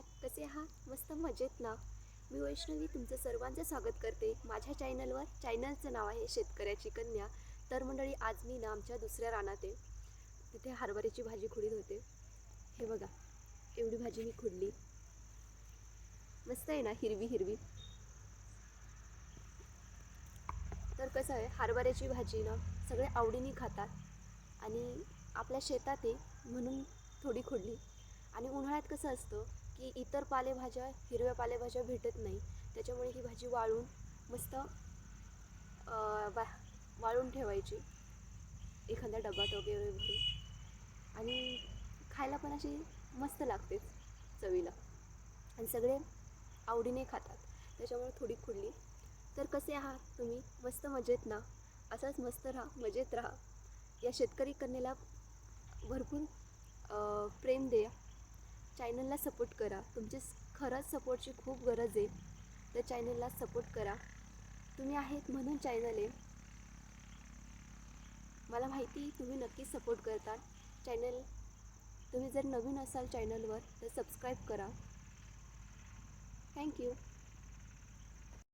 कसे हा मस्त मजेत ना. मी वैष्णवी तुमचं सर्वांचं स्वागत करते. माझ्या चॅनलवर चॅनलचं नाव आहे शेतकऱ्याची कन्या. तर मंडळी आज मी ना आमच्या दुसऱ्या रानात आहे. तिथे हरभऱ्याची भाजी खुडीत होते. हे बघा एवढी भाजी मी खुडली. मस्त आहे ना हिरवी हिरवी. तर कसं आहे हरभऱ्याची भाजी ना सगळे आवडीने खातात. आणि आपल्या शेतात आहे म्हणून थोडी खुडली. आणि उन्हाळ्यात कसं असतं की इतर पालेभाज्या हिरव्या पालेभाज्या भेटत नाही. त्याच्यामुळे ही भाजी वाळून मस्त वा वाळून ठेवायची. एखादा डबा वगैरे भरून. आणि खायला पण अशी मस्त लागते चवीला. आणि सगळे आवडीने खातात. त्याच्यामुळे थोडी खुडली. तर कसे आहात तुम्ही? मस्त मजेत ना? असंच मस्त राहा मजेत राहा. या शेतकरी कन्येला भरपूर चॅनलला सपोर्ट करा. तुमची खरंच सपोर्टची खूप गरज आहे. त्या चॅनलला सपोर्ट करा. तुम्ही आहेत म्हणून चॅनल आहे. मला माहिती तुम्ही नक्कीच सपोर्ट करता. चॅनल तुम्ही जर नवीन असाल चॅनलवर तर सबस्क्राईब करा. थँक्यू